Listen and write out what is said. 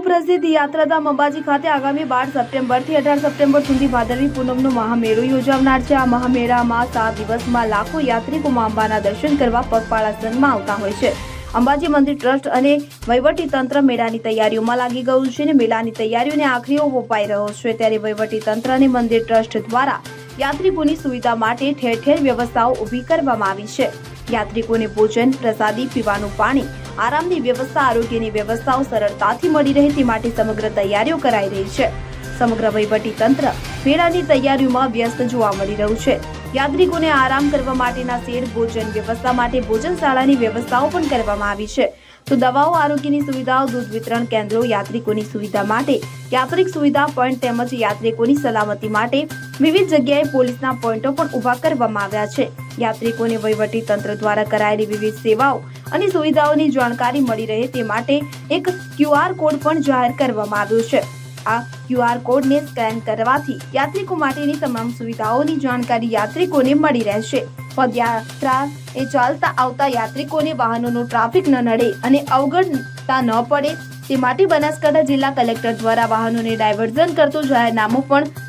સુપ્રસિદ્ધ યાત્રાધામ અંબાજી ખાતે આગામી બાર સપ્ટેમ્બરથી અઢાર સપ્ટેમ્બર સુધી ભાદરવી પૂનમનો મહામેળો યોજાનાર છે. આ મહામેળામાં સાત દિવસમાં લાખો યાત્રિકોમાં અંબાના દર્શન કરવા પગપાળા સનમાં આવતા હોય છે. અંબાજી મંદિર ટ્રસ્ટ અને વહીવટી તંત્ર મેળાની તૈયારીઓમાં લાગી ગયું છે અને મેળાની તૈયારીઓને આખરીઓ ઓપ રહ્યો છે. ત્યારે વહીવટી તંત્ર અને મંદિર ટ્રસ્ટ દ્વારા યાત્રિકોની સુવિધા માટે ઠેર ઠેર વ્યવસ્થાઓ ઊભી કરવામાં આવી છે. યાત્રિકોને ભોજન, પ્રસાદી, પીવાનું પાણી આરામની વ્યવસ્થા, આરોગ્યની વ્યવસ્થાઓ સરળતાથી મળી રહે તે માટે સમગ્ર તૈયારીઓ કરાઈ રહી છે. સમગ્ર વહીવટી તંત્ર મેળાની તૈયારીઓમાં વ્યસ્ત જોવા મળી રહ્યું છે. યાત્રિકોને આરામ કરવા માટેના શેડ ભોજન વ્યવસ્થા માટે ભોજનશાળાની વ્યવસ્થાઓ પણ કરવામાં આવી છે. તો દવાઓ, આરોગ્યની સુવિધાઓ, દૂધ વિતરણ કેન્દ્રો, યાત્રિકોની સુવિધા માટે યાત્રિક સુવિધા પોઈન્ટ તેમજ યાત્રિકોની સલામતી માટે વિવિધ જગ્યાએ પોલીસના પોઈન્ટો પણ ઊભા કરવામાં આવ્યા છે. યાત્રિકોને વહીવટી તંત્ર દ્વારા કરાયેલી વિવિધ સેવાઓ અને સુવિધાઓની જાણકારી મળી રહે તે માટે એક ક્યુઆર કોડ પણ જાહેર કરવામાં આવ્યો છે. આ ક્યુઆર કોડને સ્કેન કરવાથી યાત્રિકો માટેની તમામ સુવિધાઓની જાણકારી યાત્રિકોને મળી રહેશે. પદયાત્રા એ ચાલતા આવતા યાત્રિકોને વાહનોનો ટ્રાફિક ન નડે અને અવગણતા ન પડે તે માટે બનાસકાંઠા જિલ્લા કલેક્ટર દ્વારા વાહનોને ડાયવર્ઝન કરતું જાહેરનામું પણ